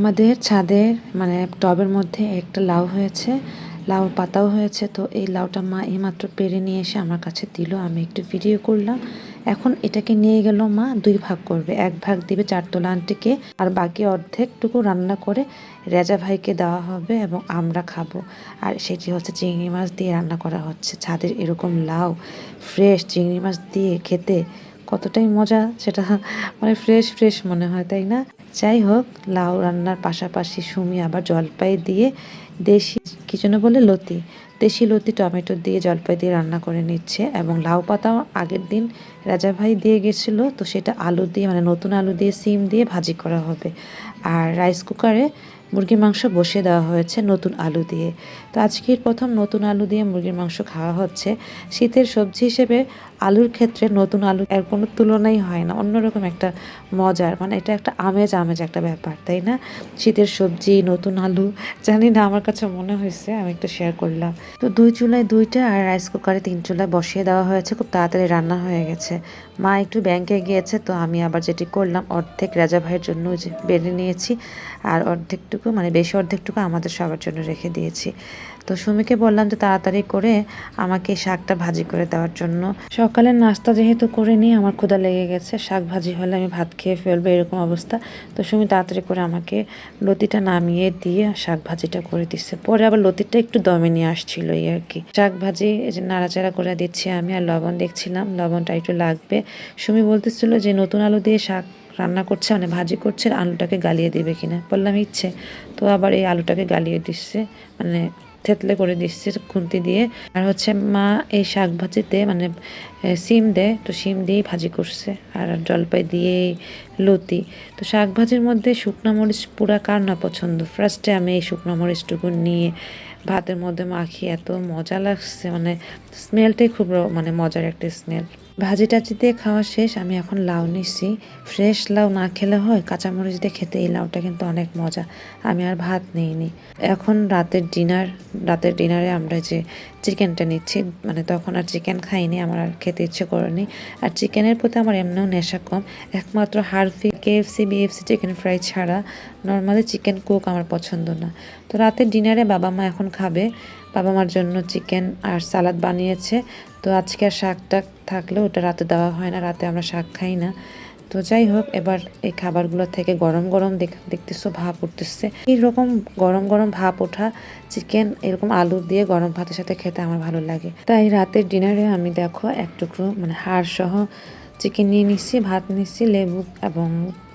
আমাদের ছাদের মানে টবের মধ্যে একটা লাউ হয়েছে, লাউ পাতাও হয়েছে, তো এই লাউটা মা এইমাত্র পেরে নিয়ে এসে আমার কাছে দিল, আমি একটু ভিডিও করলাম। এখন এটাকে নিয়ে গেল মা দুই ভাগ করবে, এক ভাগ দিবে চারতলা আন্টিকে, আর বাকি অর্ধেকটুকু রান্না করে রেজা ভাইকে দেওয়া হবে এবং আমরা খাব। আর সেটি হচ্ছে চিংড়ি মাছ দিয়ে রান্না করা হচ্ছে, ছাদের এরকম লাউ ফ্রেশ চিংড়ি মাছ দিয়ে খেতে কতটাই মজা, সেটা মানে ফ্রেশ ফ্রেশ মনে হয়, তাই না? যাই হোক, লাউ রান্নার পাশাপাশি সুমি আবার জলপাই দিয়ে দেশি, কি যেন বলে, লতি। দেশি লতি, টমেটো দিয়ে জলপাই দিয়ে রান্না করে নিচ্ছে এবং লাউ পাতাও আগের দিন রাজা ভাই দিয়ে গেছিল, তো সেটা আলু দিয়ে মানে নতুন আলু দিয়ে, সিম দিয়ে ভাজি করা হবে। আর রাইস কুকারে মুরগির মাংস বসিয়ে দেওয়া হয়েছে নতুন আলু দিয়ে। তো আজকের প্রথম নতুন আলু দিয়ে মুরগির মাংস খাওয়া হচ্ছে। শীতের সবজি হিসেবে আলুর ক্ষেত্রে নতুন আলু এর কোনো তুলনাই হয় না। অন্যরকম একটা মজার মানে এটা একটা আমেজ আমেজ একটা ব্যাপার, তাই না? শীতের সবজি, নতুন আলু, জানি না, আমার কাছে মনে হয়েছে, আমি একটু শেয়ার করলাম। তো দুই চুলায় দুইটা আর রাইস কুকারে তিন চুলায় বসিয়ে দেওয়া হয়েছে, খুব তাড়াতাড়ি রান্না হয়ে গেছে। মা একটু ব্যাংকে গিয়েছে, তো আমি আবার যেটি করলাম, অর্ধেক রাজা ভাইয়ের জন্য বেড়ে নিয়েছি আর অর্ধেকটুকু মানে বেশি অর্ধেকটুকু আমাদের সবার জন্য রেখে দিয়েছি। তো সুমিকে বললাম যে তাড়াতাড়ি করে আমাকে শাকটা ভাজি করে দেওয়ার জন্য। সকালের নাস্তা যেহেতু করে নিই আমার ক্ষুধা লেগে গেছে, শাক ভাজি হলে আমি ভাত খেয়ে ফেলব এরকম অবস্থা। তো সুমি তাড়াতাড়ি করে আমাকে লতিটা নামিয়ে দিয়ে শাক ভাজিটা করে দিচ্ছে। পরে আবার লতিটা একটু দমে নিয়ে আসছিল এই আর কি। শাক ভাজি নাড়াচাড়া করে দিচ্ছি আমি আর লবণ দেখছিলাম, লবণটা একটু লাগবে। সুমি বলতেছিল যে নতুন আলু দিয়ে শাক রান্না করছে মানে ভাজি করছে, আলুটাকে গালিয়ে দিবে কিনা। বললাম, ইচ্ছে। তো আবার এই আলুটাকে গালিয়ে দিচ্ছে মানে থেতলে করে দিচ্ছে খুন্তি দিয়ে। আর হচ্ছে মা এই শাক ভাজিতে মানে সিম দেয়, তো সিম দিয়েই ভাজি করছে। আর জলপাই দিয়ে লতি। তো শাক ভাজির মধ্যে শুকনো মরিচ পুরা কার না পছন্দ? ফার্স্টে আমি এই শুকনো মরিচটুকু নিয়ে ভাতের মধ্যে মাখিয়ে এত মজা লাগছে মানে স্মেলটাই খুব মানে মজার একটা স্মেল ভাজি টাজি দিয়ে খাওয়া শেষ, আমি এখন লাউ নিচ্ছি। ফ্রেশ লাউ না খেলে হয়, কাঁচামরিচ দিয়ে খেতে এই লাউটা কিন্তু অনেক মজা। আমি আর ভাত নিইনি। এখন রাতের ডিনার, রাতের ডিনারে আমরা যে চিকেনটা নিচ্ছি মানে তখন আর চিকেন খাইনি, আমার আর খেতে ইচ্ছে করেনি। আর চিকেনের প্রতি আমার এমনিও নেশা কম। একমাত্র হারফি কেএফসি বিএফসি চিকেন ফ্রাই ছাড়া নর্মালি চিকেন কুক আমার পছন্দ না। তো রাতের ডিনারে বাবা মা এখন খাবে। বাবা মার জন্য চিকেন আর সালাদ বানিয়েছে। তো আজকে আর শাক টাক থাকলে ওটা রাতে দেওয়া হয় না, রাতে আমরা শাক খাই না। তো যাই হোক, এবার এই খাবারগুলো থেকে গরম গরম দেখ, দেখতেছো ভাপ উঠতেছে। এইরকম গরম গরম ভাপ ওঠা চিকেন, এরকম আলু দিয়ে গরম ভাতের সাথে খেতে আমার ভালো লাগে। তাই রাতের ডিনারে আমি দেখো এক টুকরো মানে হাড় সহ চিকেন নিয়ে নিচ্ছি ভাত নিচ্ছি লেবু এবং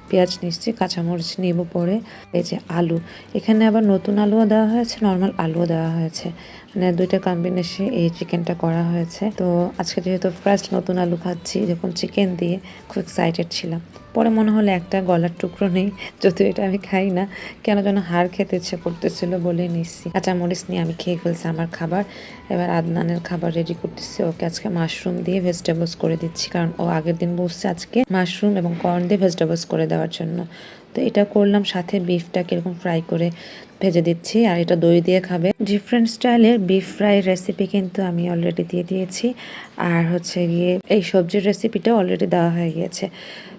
পেঁয়াজ নিচ্ছি, কাঁচামরিচ নেব পরে। এই যে আলু, এখানে আবার নতুন আলুও দেওয়া হয়েছে, নর্মাল আলুও দেওয়া হয়েছে। মানে দুইটা কম্বিনেশনে এই চিকেনটা করা হয়েছে। তো আজকে যেহেতু ফার্স্ট নতুন আলু খাচ্ছি, যখন চিকেন দিয়ে খুব এক্সাইটেড ছিলাম। পরে মনে হলো একটা গলার টুকরো নেই, যদিও এটা আমি খাই না। কেন যেন হাড় খেতে ইচ্ছে করতেছিল বলে নিচ্ছি। কাঁচামরিচ নিয়ে আমি খেয়ে ফেলছি আমার খাবার। এবার আদনানের খাবার রেডি করতেছি। ওকে আজকে মাশরুম দিয়ে ভেজিটেবলস করে দিচ্ছি, কারণ ও আগের দিন বসছে আজকে মাশরুম এবং কর্ন দিয়ে ভেজিটেবলস করে দেওয়ার জন্য। তো এটা করলাম, সাথে বিফটাকে এরকম ফ্রাই করে ভেজে দিচ্ছি আর এটা দই দিয়ে খাবে। ডিফারেন্ট স্টাইলের বিফ ফ্রাই রেসিপি কিন্তু আমি অলরেডি দিয়ে দিয়েছি। আর হচ্ছে গিয়ে এই সবজির রেসিপিটা অলরেডি দেওয়া হয়ে গিয়েছে।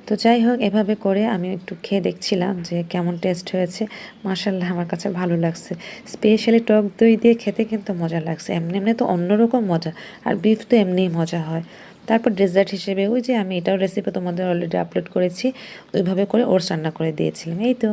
তো যাই হোক, এভাবে করে আমি একটু খেয়ে দেখছিলাম যে কেমন টেস্ট হয়েছে। মাসাল্লাহ আমার কাছে ভালো লাগছে। স্পেশালি টক দই দিয়ে খেতে কিন্তু মজা লাগছে। এমনি এমনি তো অন্যরকম মজা। আর বিফ তো এমনিই মজা হয়। তারপর ডেজার্ট হিসেবে ওই যে আমি এটাও রেসিপি তোমাদের অলরেডি আপলোড করেছি, ওইভাবে করে ওর রান্না করে দিয়েছিলাম, এই তো।